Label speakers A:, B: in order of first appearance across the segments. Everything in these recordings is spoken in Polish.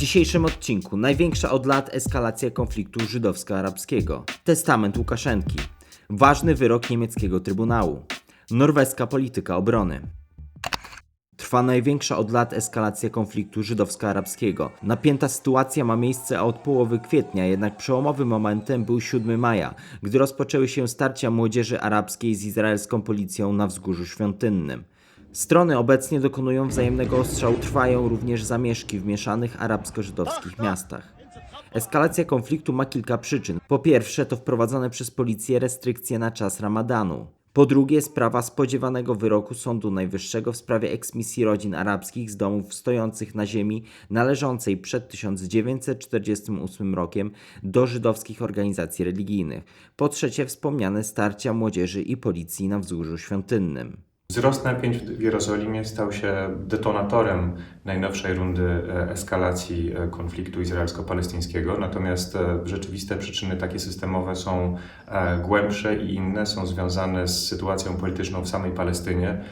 A: dzisiejszym odcinku największa od lat eskalacja konfliktu żydowsko-arabskiego. Testament Łukaszenki. Ważny wyrok niemieckiego trybunału. Norweska polityka obrony. Trwa największa od lat eskalacja konfliktu żydowsko-arabskiego. Napięta sytuacja ma miejsce od połowy kwietnia, jednak przełomowym momentem był 7 maja, gdy rozpoczęły się starcia młodzieży arabskiej z izraelską policją na wzgórzu świątynnym. Strony obecnie dokonują wzajemnego ostrzału, trwają również zamieszki w mieszanych arabsko-żydowskich miastach. Eskalacja konfliktu ma kilka przyczyn. Po pierwsze, to wprowadzone przez policję restrykcje na czas ramadanu. Po drugie, sprawa spodziewanego wyroku Sądu Najwyższego w sprawie eksmisji rodzin arabskich z domów stojących na ziemi należącej przed 1948 rokiem do żydowskich organizacji religijnych. Po trzecie, wspomniane starcia młodzieży i policji na wzgórzu świątynnym.
B: Wzrost napięć w Jerozolimie stał się detonatorem najnowszej rundy e, eskalacji e, konfliktu izraelsko-palestyńskiego, natomiast e, rzeczywiste przyczyny takie systemowe są głębsze i inne, są związane z sytuacją polityczną w samej Palestynie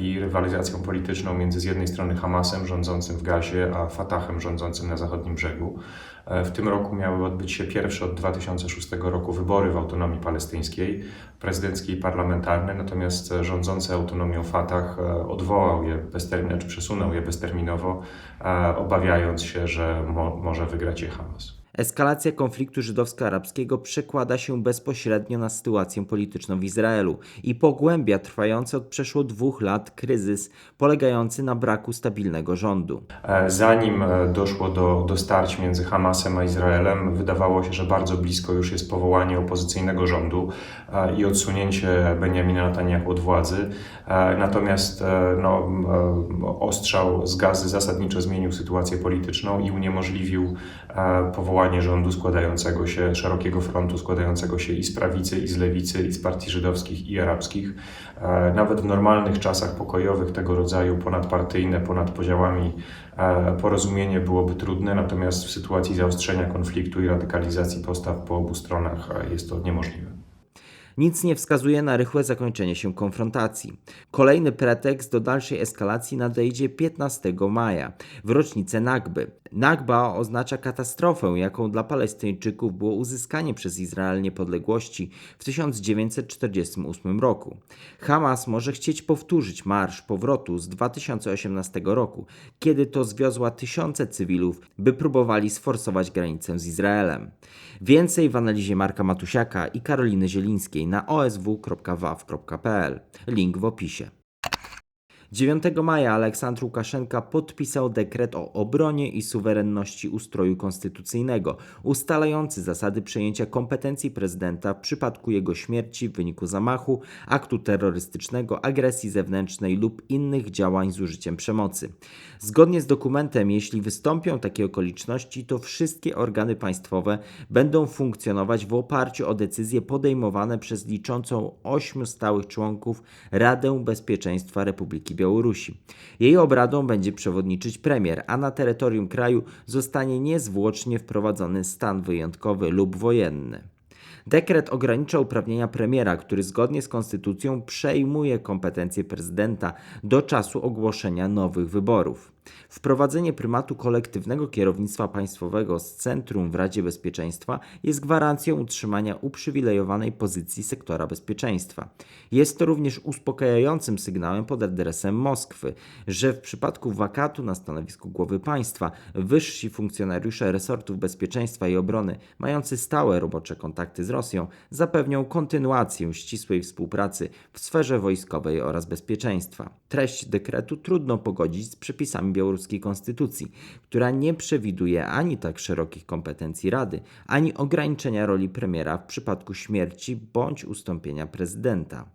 B: i rywalizacją polityczną między z jednej strony Hamasem rządzącym w Gazie, a Fatahem rządzącym na zachodnim brzegu. W tym roku miały odbyć się pierwsze od 2006 roku wybory w autonomii palestyńskiej, prezydenckie i parlamentarne, natomiast rządzący autonomią Fatah odwołał je bezterminowo, czy przesunął je bezterminowo, obawiając się, że mo może wygrać je Hamas.
A: Eskalacja konfliktu żydowsko-arabskiego przekłada się bezpośrednio na sytuację polityczną w Izraelu i pogłębia trwający od przeszło dwóch lat kryzys polegający na braku stabilnego rządu.
B: Zanim e, doszło do, do starć między Hamasem a Izraelem, wydawało się, że bardzo blisko już jest powołanie opozycyjnego rządu e, i odsunięcie Benjamina Netanyahu od władzy. E, natomiast no, ostrzał z gazy zasadniczo zmienił sytuację polityczną i uniemożliwił powołanie powołanie rządu składającego się, szerokiego frontu składającego się i z prawicy, i z lewicy, i z partii żydowskich, i arabskich. E, nawet w normalnych czasach pokojowych tego rodzaju ponadpartyjne, ponad podziałami e, porozumienie byłoby trudne, natomiast w sytuacji zaostrzenia konfliktu i radykalizacji postaw po obu stronach e, jest to niemożliwe.
A: Nic nie wskazuje na rychłe zakończenie się konfrontacji. Kolejny pretekst do dalszej eskalacji nadejdzie 15 maja, w rocznicę Nagby. Nagba oznacza katastrofę, jaką dla Palestyńczyków było uzyskanie przez Izrael niepodległości w 1948 roku. Hamas może chcieć powtórzyć marsz powrotu z 2018 roku, kiedy to zwiozła tysiące cywilów, by próbowali sforsować granicę z Izraelem. Więcej w analizie Marka Matusiaka i Karoliny Zielińskiej na osw.waw.pl. Link w opisie. 9 maja Aleksandr Łukaszenka podpisał dekret o obronie i suwerenności ustroju konstytucyjnego, ustalający zasady przejęcia kompetencji prezydenta w przypadku jego śmierci w wyniku zamachu, aktu terrorystycznego, agresji zewnętrznej lub innych działań z użyciem przemocy. Zgodnie z dokumentem, jeśli wystąpią takie okoliczności, to wszystkie organy państwowe będą funkcjonować w oparciu o decyzje podejmowane przez liczącą ośmiu stałych członków Radę Bezpieczeństwa Republiki Białorusi. Białorusi. Jej obradom będzie przewodniczyć premier, a na terytorium kraju zostanie niezwłocznie wprowadzony stan wyjątkowy lub wojenny. Dekret ogranicza uprawnienia premiera, który zgodnie z konstytucją przejmuje kompetencje prezydenta do czasu ogłoszenia nowych wyborów. Wprowadzenie prymatu kolektywnego kierownictwa państwowego z centrum w Radzie Bezpieczeństwa jest gwarancją utrzymania uprzywilejowanej pozycji sektora bezpieczeństwa. Jest to również uspokajającym sygnałem pod adresem Moskwy, że w przypadku wakatu na stanowisku głowy państwa wyżsi funkcjonariusze resortów bezpieczeństwa i obrony, mający stałe robocze kontakty z Rosją, zapewnią kontynuację ścisłej współpracy w sferze wojskowej oraz bezpieczeństwa. Treść dekretu trudno pogodzić z przepisami białoruskiej konstytucji, która nie przewiduje ani tak szerokich kompetencji Rady, ani ograniczenia roli premiera w przypadku śmierci bądź ustąpienia prezydenta.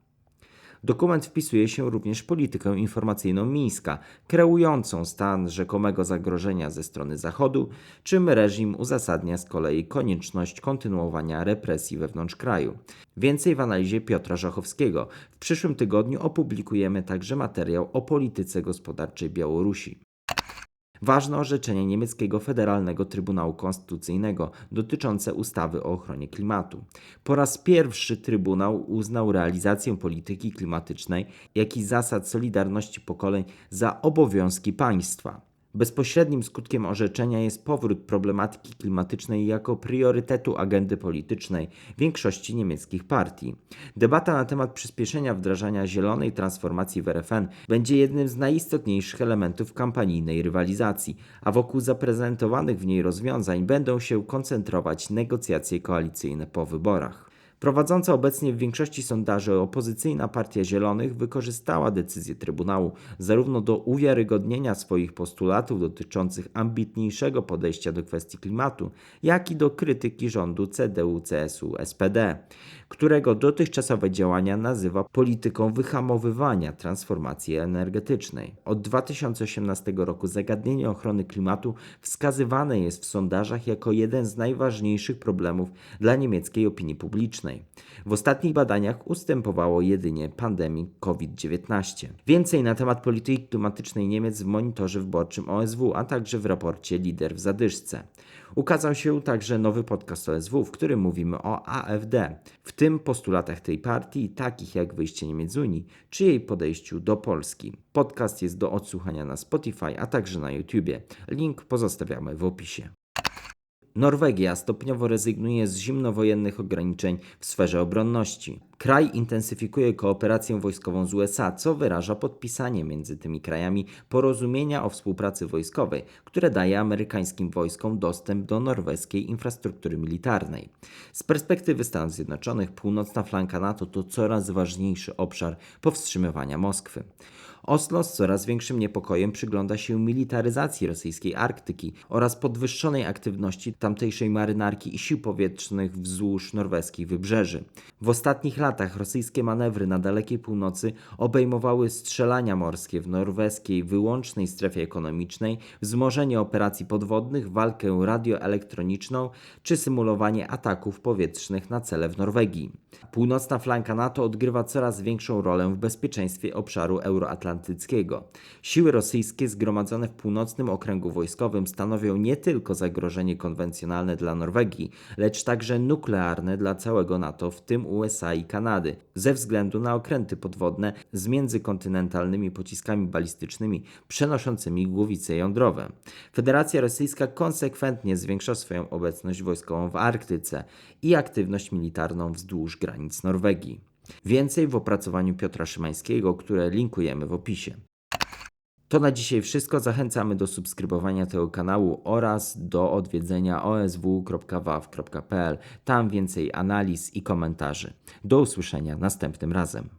A: Dokument wpisuje się również w politykę informacyjną Mińska, kreującą stan rzekomego zagrożenia ze strony Zachodu, czym reżim uzasadnia z kolei konieczność kontynuowania represji wewnątrz kraju. Więcej w analizie Piotra Żachowskiego. W przyszłym tygodniu opublikujemy także materiał o polityce gospodarczej Białorusi. Ważne orzeczenie niemieckiego Federalnego Trybunału Konstytucyjnego dotyczące ustawy o ochronie klimatu. Po raz pierwszy Trybunał uznał realizację polityki klimatycznej, jak i zasad solidarności pokoleń za obowiązki państwa. Bezpośrednim skutkiem orzeczenia jest powrót problematyki klimatycznej jako priorytetu agendy politycznej większości niemieckich partii. Debata na temat przyspieszenia wdrażania zielonej transformacji w RFN będzie jednym z najistotniejszych elementów kampanijnej rywalizacji, a wokół zaprezentowanych w niej rozwiązań będą się koncentrować negocjacje koalicyjne po wyborach. Prowadząca obecnie w większości sondaży opozycyjna Partia Zielonych wykorzystała decyzję Trybunału zarówno do uwiarygodnienia swoich postulatów dotyczących ambitniejszego podejścia do kwestii klimatu, jak i do krytyki rządu CDU-CSU-SPD, którego dotychczasowe działania nazywa polityką wyhamowywania transformacji energetycznej. Od 2018 roku zagadnienie ochrony klimatu wskazywane jest w sondażach jako jeden z najważniejszych problemów dla niemieckiej opinii publicznej. W ostatnich badaniach ustępowało jedynie pandemii COVID-19. Więcej na temat polityki klimatycznej Niemiec w monitorze wyborczym OSW, a także w raporcie Lider w zadyszce. Ukazał się także nowy podcast OSW, w którym mówimy o AfD, w tym postulatach tej partii, takich jak wyjście Niemiec z Unii, czy jej podejściu do Polski. Podcast jest do odsłuchania na Spotify, a także na YouTubie. Link pozostawiamy w opisie. Norwegia stopniowo rezygnuje z zimnowojennych ograniczeń w sferze obronności. Kraj intensyfikuje kooperację wojskową z USA, co wyraża podpisanie między tymi krajami porozumienia o współpracy wojskowej, które daje amerykańskim wojskom dostęp do norweskiej infrastruktury militarnej. Z perspektywy Stanów Zjednoczonych, północna flanka NATO to coraz ważniejszy obszar powstrzymywania Moskwy. Oslo z coraz większym niepokojem przygląda się militaryzacji rosyjskiej Arktyki oraz podwyższonej aktywności tamtejszej marynarki i sił powietrznych wzdłuż norweskich wybrzeży. W ostatnich latach rosyjskie manewry na dalekiej północy obejmowały strzelania morskie w norweskiej wyłącznej strefie ekonomicznej, wzmożenie operacji podwodnych, walkę radioelektroniczną czy symulowanie ataków powietrznych na cele w Norwegii. Północna flanka NATO odgrywa coraz większą rolę w bezpieczeństwie obszaru euroatlantyckiego. Siły rosyjskie zgromadzone w północnym okręgu wojskowym stanowią nie tylko zagrożenie konwencjonalne dla Norwegii, lecz także nuklearne dla całego NATO, w tym USA i Kanady, ze względu na okręty podwodne z międzykontynentalnymi pociskami balistycznymi przenoszącymi głowice jądrowe. Federacja Rosyjska konsekwentnie zwiększa swoją obecność wojskową w Arktyce i aktywność militarną wzdłuż granic Norwegii. Więcej w opracowaniu Piotra Szymańskiego, które linkujemy w opisie. To na dzisiaj wszystko. Zachęcamy do subskrybowania tego kanału oraz do odwiedzenia osw.waw.pl. Tam więcej analiz i komentarzy. Do usłyszenia następnym razem.